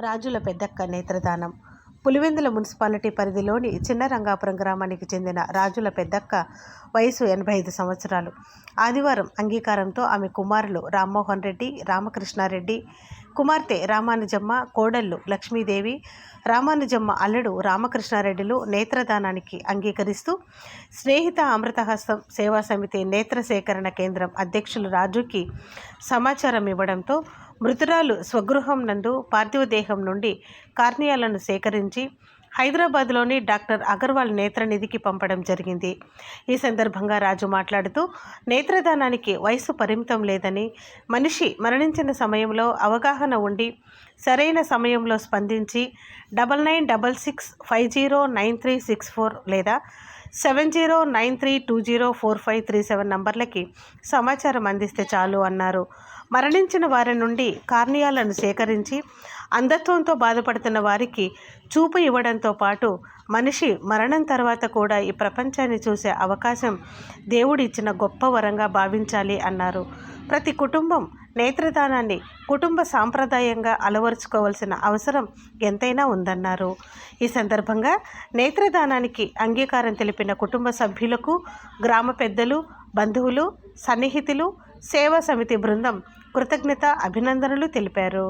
రాజుల పెద్దక్క నేత్రదానం. పులివెందుల మున్సిపాలిటీ పరిధిలోని చిన్న రంగాపురం గ్రామానికి చెందిన రాజుల పెద్దక్క వయసు ఎనభై ఐదు సంవత్సరాలు. ఆదివారం అంగీకారంతో ఆమె కుమారులు రామ్మోహన్ రెడ్డి రామకృష్ణారెడ్డి కుమార్తె రామానుజమ్మ కోడళ్ళు లక్ష్మీదేవి రామానుజమ్మ అల్లుడు రామకృష్ణారెడ్డిలు నేత్రదానానికి అంగీకరిస్తూ స్నేహిత అమృతహస్తం సేవా సమితి నేత్ర సేకరణ కేంద్రం అధ్యక్షులు రాజుకి సమాచారం ఇవ్వడంతో మృతురాలు స్వగృహం నందు పార్థివ దేహం నుండి కార్నియాలను సేకరించి హైదరాబాద్లోని డాక్టర్ అగర్వాల్ నేత్రనిధికి పంపడం జరిగింది. ఈ సందర్భంగా రాజు మాట్లాడుతూ నేత్రదానానికి వయసు పరిమితం లేదని మనిషి మరణించిన సమయంలో అవగాహన ఉండి సరైన సమయంలో స్పందించి double nine double six five zero nine three six four లేదా seven zero nine three two zero four five three seven నంబర్లకి సమాచారం అందిస్తే చాలు అన్నారు. మరణించిన వారి నుండి కార్నియాలను సేకరించి అంధత్వంతో బాధపడుతున్న వారికి చూపు ఇవ్వడంతో పాటు మనిషి మరణం తర్వాత కూడా ఈ ప్రపంచాన్ని చూసే అవకాశం దేవుడిచ్చిన గొప్ప వరంగా భావించాలి అన్నారు. ప్రతి కుటుంబం నేత్రదానాన్ని కుటుంబ సాంప్రదాయంగా అలవరుచుకోవాల్సిన అవసరం ఎంతైనా ఉందన్నారు. ఈ సందర్భంగా నేత్రదానానికి అంగీకారం తెలిపిన కుటుంబ సభ్యులకు గ్రామ పెద్దలు బంధువులు సన్నిహితులు సేవా సమితి బృందం కృతజ్ఞత అభినందనలు తెలిపారు.